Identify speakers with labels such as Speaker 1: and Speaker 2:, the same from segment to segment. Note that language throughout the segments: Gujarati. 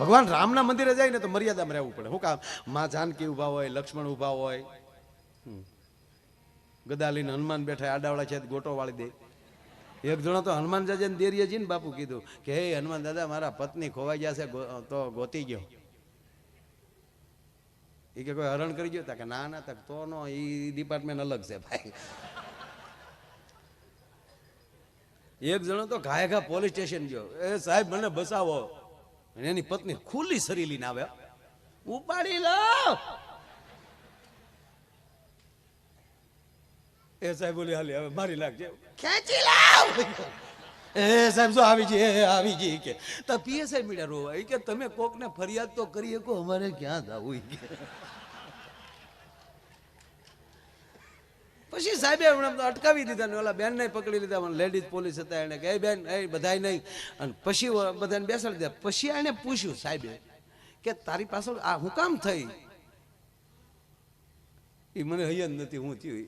Speaker 1: ભગવાન રામના મંદિરે જાય ને તો મર્યાદામાં રહેવું પડે. શું કામ? માં જાનકી ઊભા હોય, લક્ષ્મણ ઊભા હોય. ગદા લઈને હનુમાન બેઠા આડાવાળા છે, ગોટો વાળી દે. એક જણો તો હનુમાન દાદાને દેરીએ જઈને બાપુ કીધું કે, હે હનુમાન દાદા, મારા પત્ની ખોવાઈ ગયા છે તો ગોતી ગયો. એ કે, કોઈ હરણ કરી ગયો? તા કે, ના ના તક તો નો એ ડિપાર્ટમેન્ટ અલગ છે ભાઈ. એક જણો તો ઘાય ઘા પોલીસ સ્ટેશન ગયો. એ સાહેબ, મને બસાવો. અને એની પત્ની ખુલ્લી સરી લઈને આવે ઉપાડી લો એ સાહેબ બોલી, હાલી, હવે મારી લાગજે ખેંચી લાવ! એ સાહેબ શું આવી ગઈ આવી ગઈ કે. તો પીએસઆઈ મીડિયા રોવાય. કે તમે કોકને ફરિયાદ તો કરી શકો, અમારે ક્યાં જવું કે. પછી સાહેબે અટકાવી દીધા ને ઓલા બેન ને પકડી લીધા. મને લેડીઝ પોલીસ હતા, એને કે બેન, એ બધાય નહીં. અને પછી બધાને બેસાડી દીધા. પછી એને પૂછ્યું સાહેબે કે, તારી પાછળ આ હું કામ થઈ? એ મને હૈયા નથી, હું થયું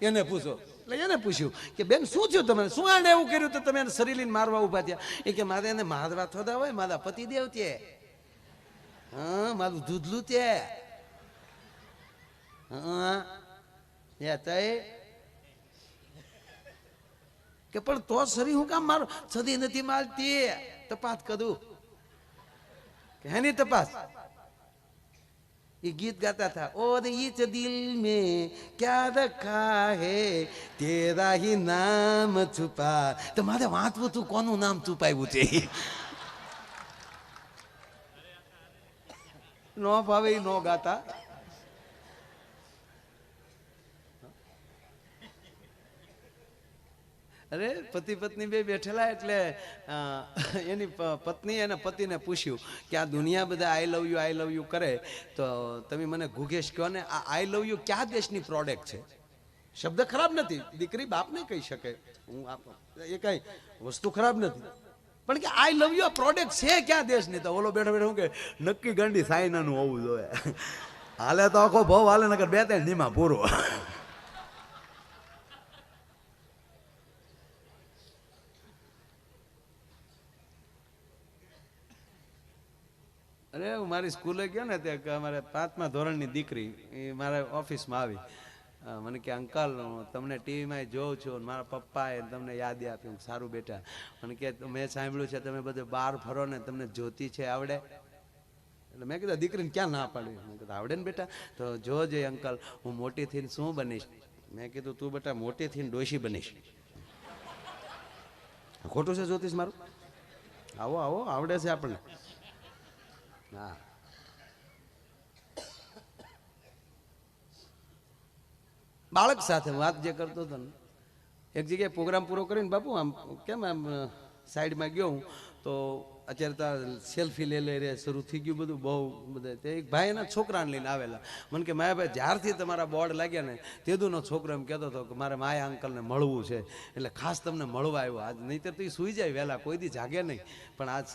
Speaker 1: એને પૂછો. એટલે એને પૂછ્યું કે, બેન, શું થયું તમે શું આને એવું કર્યું તો તમે એને શરીર લઈને મારવા ઊભા થયા? એ કે, મારે એને મારવા થતા હોય, મારા પતિદેવ તે. હા, મારું દૂધલું તે. હા. કે પણ તો શરીર હું કામ મારો સદી નથી મારતી તપાસ કરું કે હેની તપાસ ये गीत गाता था और इस दिल में क्या रखा है तेरा ही नाम छुपा તો મારે વાંચવું તું કોનું નામ છુપાવ્યું છે નો ભાવે ઈ નો ગાતા અરે, પતિ પત્ની બે બેઠેલા એટલે એની પત્ની અને પતિને પૂછ્યું કે આ દુનિયા બધા I love you I love you કરે, તો તમે મને ઘુઘેશ કહો ને, આ આઈ લવ યુ કયા દેશની પ્રોડક્ટ છે? શબ્દ ખરાબ નથી. દીકરી બાપને કહી શકે. હું આપ- એ કઈ વસ્તુ ખરાબ નથી. પણ કે આઈ લવ યુ આ પ્રોડક્ટ છે ક્યાં દેશની? તો ઓલો બેઠો બેઠો કે, નક્કી ગંડી સાઈનાનું હોવું જોઈએ. હાલે તો આખો ભાવ હાલે નગર બે ત્રણ નીમાં પૂરો. હું મારી સ્કૂલે ગયો ને ત્યાં અમારે પાંચમા ધોરણની દીકરી એ મારા ઓફિસમાં આવી. મને કે અંકલ તમને ટીવીમાં જોઉં છું મારા પપ્પાએ તમને યાદ હું, સારું બેટા. મને કે મેં સાંભળ્યું છે તમે બધે બહાર ફરો ને તમને જ્યોતિ છે આવડે. એટલે મેં કીધું દીકરીને ક્યાં ના પાડી મેં કીધું આવડે ને બેટા. તો જોજે અંકલ હું મોટી થઈને શું બનીશ? મેં કીધું તું બેટા મોટી થઈને ડોશી બનીશ. ખોટું છે જ્યોતિષ મારું? આવો આવો આવડે છે આપણને. હા. બાળક સાથે વાત જે કરતો હતો ને, એક જગ્યાએ પ્રોગ્રામ પૂરો કરીને બાપુ, આમ કેમ આમ સાઈડમાં ગયો હું, તો અત્યારે તાર સેલ્ફી લઈ લઈ રે, શરૂ થઈ ગયું બધું, બહુ બધા, તે એક ભાઈ એના છોકરાને લઈને આવેલા. મને કે, માયા ભાઈ, જ્યારથી તમારા બોર્ડ લાગ્યા ને, તેદુનો છોકરો એમ કહેતો હતો કે, મારે માયા અંકલને મળવું છે, એટલે ખાસ તમને મળવા આવ્યો. આજ નહીંતર તો એ સૂઈ જાય વહેલા, કોઈ દી જાગે નહીં. પણ આજ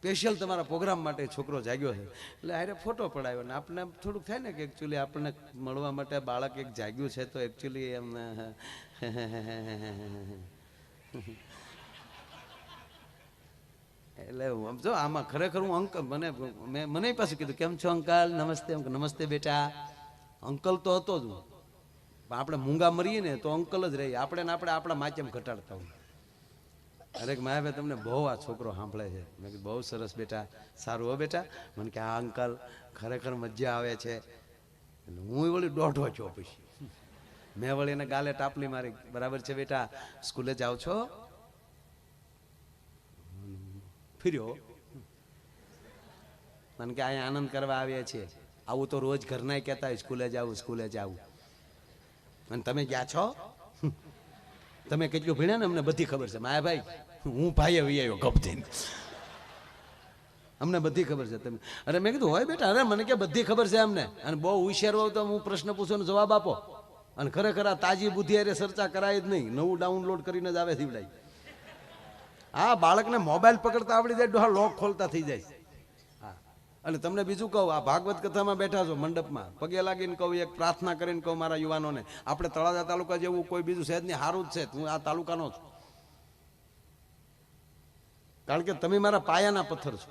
Speaker 1: સ્પેશિયલ તમારા પ્રોગ્રામ માટે છોકરો જાગ્યો છે. એટલે આરે ફોટો પડાવ્યો ને આપણે થોડુંક થાય ને કે એકચ્યુઅલી આપણને મળવા માટે બાળક એક જાગ્યું છે તો એકચ્યુઅલી એમ એટલે આમ જો આમાં ખરેખર હું અંકલ મને, મેં, મને પાછું કીધું, કેમ છો અંકલ? નમસ્તે. નમસ્તે બેટા. અંકલ તો હતો જ પણ આપણે મૂંગા મરીએ ને તો અંકલ જ રહીએ આપણે ને આપણે આપણા માચેમ ઘટાડતા હોય. અરે માયાભાઈ તમને બહુ આ છોકરો સાંભળે છે. મેં કીધું, બહુ સરસ બેટા, સારું હો બેટા. મને કે આ અંકલ, ખરેખર મજા આવે છે. એટલે હું વળી દોઢો છો પછી. મેં વળી એને ગાલે ટાપલી મારી. બરાબર છે બેટા, સ્કૂલે જાઓ છો? ફર્યો. મને કે, અહીંયા આનંદ કરવા આવ્યા છીએ. આવું તો રોજ ઘરના કહેતા સ્કૂલે જાવું સ્કૂલે જાવું. અને તમે ગયા છો? તમે કેટલું ભણ્યા ને અમને બધી ખબર છે. માયાભાઈ હું ભાઈએ વી ગપથીને અમને બધી ખબર છે તમે. અરે મેં કીધું, હોય બેટા, અરે મને કે બધી ખબર છે અમને. અને બહુ હોશિયાર હોવ તો હું પ્રશ્ન પૂછો ને જવાબ આપો. અને ખરેખર આ તાજી બુદ્ધિ અરે ચર્ચા કરાય જ નહીં. નવું ડાઉનલોડ કરીને જ આવે દીવડાય હા બાળકને મોબાઈલ પકડતા આવડી જાય, ડોહા લોક ખોલતા થઈ જાય. અને તમને બીજું કહું, આ ભાગવત કથામાં બેઠા છો મંડપમાં. પગે લાગીને કહું, એક પ્રાર્થના કરીને કહું મારા યુવાનોને, આપણે તળાજા તાલુકા જેવું કોઈ બીજું શહેર નહીં સારું જ છે, હું આ તાલુકાનો છું. કારણ કે તમે મારા પાયાના પથ્થર છો.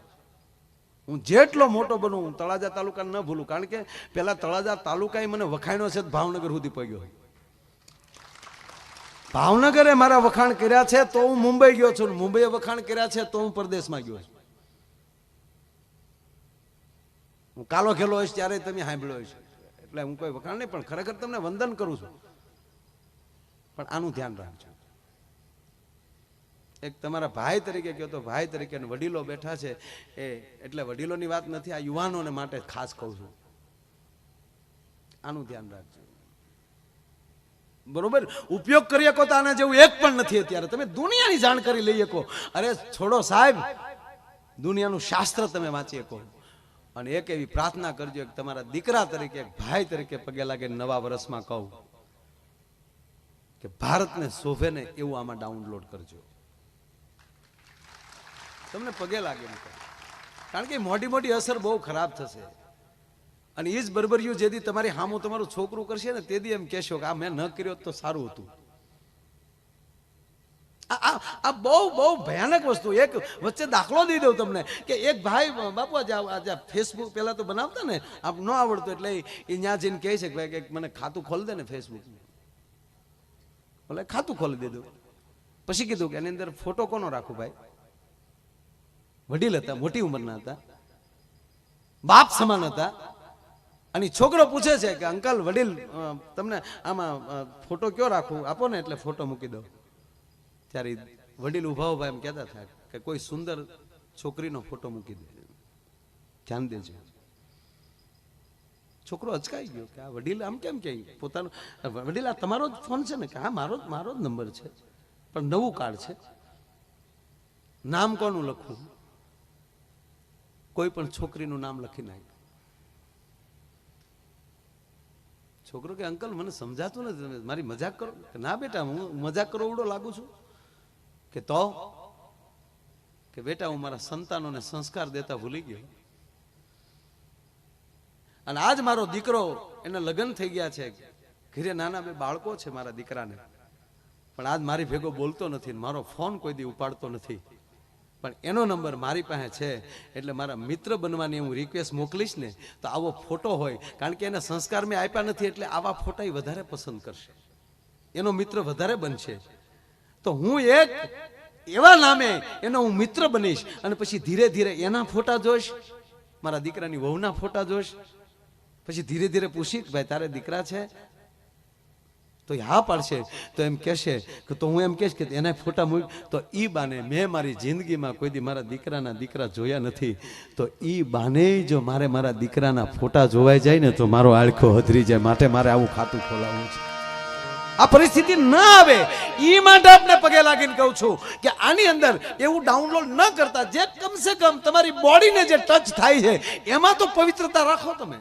Speaker 1: હું જેટલો મોટો બનું હું તળાજા તાલુકાને ન ભૂલું, કારણ કે પેલા તળાજા તાલુકાએ મને વખાણ્યો છે ભાવનગર સુધી પગ્યો ભાવનગરે મારા વખાણ કર્યા છે, તો હું મુંબઈ ગયો છું મુંબઈએ વખાણ કર્યા છે, તો હું પરદેશમાં ગયો છું. હું કાલો ખેલો હોઈશ ત્યારે તમે સાંભળ્યો હશે. એટલે હું કોઈ વખાણ નહીં, પણ ખરેખર તમને વંદન કરું છું. પણ આનું ધ્યાન રાખજો. એક તમારા ભાઈ તરીકે કહો તો ભાઈ તરીકે વડીલો બેઠા છે, એ એટલે વડીલોની વાત નથી, આ યુવાનોને માટે ખાસ કહું છું. આનું ધ્યાન રાખજો. બરોબર? ઉપયોગ કરી શકો તો આના જેવું એક પણ નથી અત્યારે. તમે દુનિયાની જાણકારી લઈ શકો. અરે છોડો સાહેબ, દુનિયાનું શાસ્ત્ર તમે વાંચી શકો. અને એક એવી પ્રાર્થના કરજો કે તમારા દીકરા તરીકે ભાઈ તરીકે પગે લાગે નવા વર્ષમાં કહું કે ભારતને શોભે ને એવું આમાં ડાઉનલોડ કરજો. તમને પગે લાગે કારણ કે મોટી મોટી અસર બહુ ખરાબ થશે. અને એ જ બરબરિયું જેથી તમારી હામું તમારું છોકરું કરશે ને, તેથી એમ કહેશો કે આ મેં ન કર્યો તો સારું હતું. આ બહુ બહુ ભયાનક વસ્તુ. એક વચ્ચે દાખલો દઈ દઉં તમને કે એક ભાઈ, બાપુ, આજે આજે ફેસબુક પહેલાં તો બનાવતા ને આપ ન આવડતું એટલે એ ત્યાં જઈને કહે છે કે ભાઈ, કે મને ખાતું ખોલી દે ને ફેસબુક એટલે ખાતું ખોલી દીધું. પછી કીધું કે એની અંદર ફોટો કોનો રાખું ભાઈ? વડીલ હતા, મોટી ઉંમરના હતા. બાપ સમાન હતા. અને છોકરો પૂછે છે કે, અંકલ, વડીલ તમને આમાં ફોટો કયો રાખું? આપો ને એટલે ફોટો મૂકી દો ત્યારે વડીલ ઊભા ઊભા એમ કહેતા હતા કે કોઈ સુંદર છોકરીનો ફોટો મૂકી દે. ધ્યાન દેજો. છોકરો અચકાઈ ગયો કે આ વડીલ આમ કેમ કે પોતાનો, વડીલ આ તમારો જ ફોન છે ને કે હા, મારો મારો જ નંબર છે. પણ નવું કાર્ડ છે. નામ કોનું લખવું? કોઈ પણ છોકરીનું નામ લખી નાખ્યું. છોકરો કે, અંકલ, મને સમજાતું નથી. મારી મજાક કરો. ના બેટા, હું મજાક કરો ઉડો લાગુ છું. કે તો? કે બેટા, હું મારા સંતાનોને સંસ્કાર દેતા ભૂલી ગયો. અને આજ મારો દીકરો એના લગ્ન થઈ ગયા છે. ઘરે નાના બે બાળકો છે મારા દીકરાને. પણ આજ મારી ભેગો બોલતો નથી મારો ફોન કોઈ દી ઉપાડતો નથી. પણ એનો નંબર મારી પાસે છે, એટલે મારા મિત્ર બનવાની હું રિક્વેસ્ટ મોકલીશ ને, તો આવો ફોટો હોય. કારણ કે એને સંસ્કાર મેં આપ્યા નથી, એટલે આવા ફોટા વધારે પસંદ કરશે. એનો મિત્ર વધારે બનશે. તો હું એક એવા નામે એનો હું મિત્ર બનીશ અને પછી ધીરે ધીરે એના ફોટા જોઈશ મારા દીકરાની વહુના ફોટા જોઈશ પછી ધીરે ધીરે પૂછી ભાઈ, તારે દીકરા છે? તો હા પાડશે. તો એમ કહેશે કે, તો હું એમ કહીશ કે એના ફોટા મૂક. તો ઈ બાને મેં મારી જિંદગીમાં કોઈ દી મારા દીકરાના દીકરા જોયા નથી. તો ઈ બાને જો મારે મારા દીકરાના ફોટા જોવાઈ જાય ને, તો મારો આળખો હધરી જાય. માટે મારે આવું ખાતું ખોલાવવું છે. આ પરિસ્થિતિ ન આવે એ માટે આપને પગે લાગીને કહું છું કે આની અંદર એવું ડાઉનલોડ ન કરતા, જે કમસે કમ તમારી બોડીને જે ટચ થાય છે, એમાં તો પવિત્રતા રાખો તમે.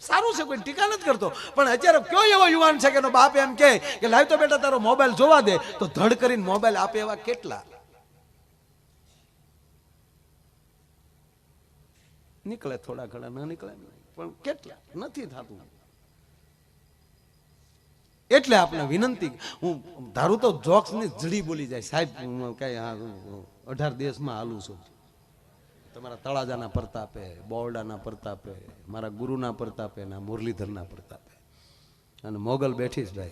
Speaker 1: સારું છે, કોઈ ટીકા નથી કરતો. પણ અત્યારે કયો એવો યુવાન છે કે એનો બાપ એમ કહે કે, લાવ તો બેટા તારો મોબાઈલ જોવા દે. તો ધડ કરીને મોબાઈલ આપે એવા કેટલા? નીકળે થોડા ઘણા, ન નીકળે? પણ કેટલા? નથી થતું. એટલે આપણે વિનંતી હું ધારું તો જોક્સની જડી બોલી જાય. સાહેબ, હું કઈ અઢાર દેશમાં હાલું છું. તમારા તળાજાના પ્રતાપે, બોરડાના પ્રતાપે, મારા ગુરુના પ્રતાપે ના મુરલીધરના પ્રતાપે. અને મોગલ બેઠી જ ભાઈ.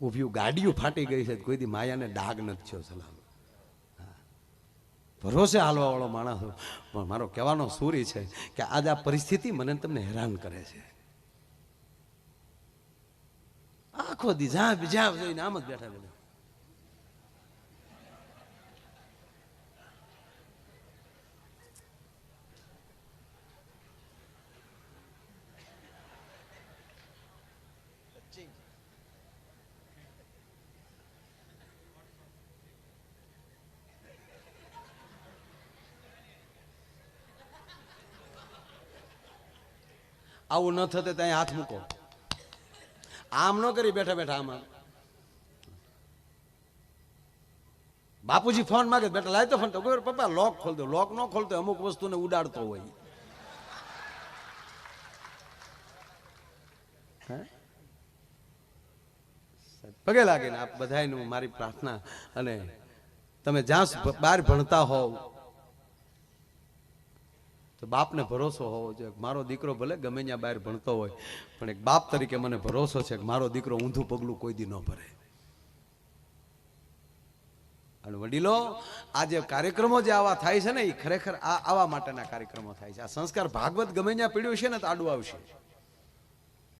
Speaker 1: ઊભી ગાડીઓ ફાટી ગઈ છે. કોઈ દી માયાને ડાગ નથી થયો, સલામ. ભરોસે હાલવાવાળો માણસ. પણ મારો કહેવાનો સૂરી છે કે આજ આ પરિસ્થિતિ મને તમને હેરાન કરે છે. આખો દી જ્યાં જ્યાં જોઈને આમ જ બેઠા બધા આવું ન થતે ત્યાં હાથ મૂકો. આમ ન કરી બેઠા બેઠા આમાં. બાપુજી ફોન માગે બેટા, લાય તો ફોન તો. પપ્પા લોક ખોલ દો. લોક ન ખોલતો અમુક વસ્તુને ઉડાડતો હોય? પગે લાગે ને આપ બધાયનું મારી પ્રાર્થના અને તમે જ્યાં બહાર ભણતા હોવ તો બાપને ભરોસો હોવો જોઈએ. મારો દીકરો ભલે ગમે ત્યાં બહાર ભણતો હોય, પણ એક બાપ તરીકે મને ભરોસો છે કે મારો દીકરો ઊંધું પગલું કોઈ દી ન ભરે. અને વડીલો, આ જે કાર્યક્રમો જે આવા થાય છે ને એ ખરેખર આ આવા માટેના કાર્યક્રમો થાય છે. આ સંસ્કાર ભાગવત ગમે ત્યાં પીડ્યું છે ને, તો આડું આવશે.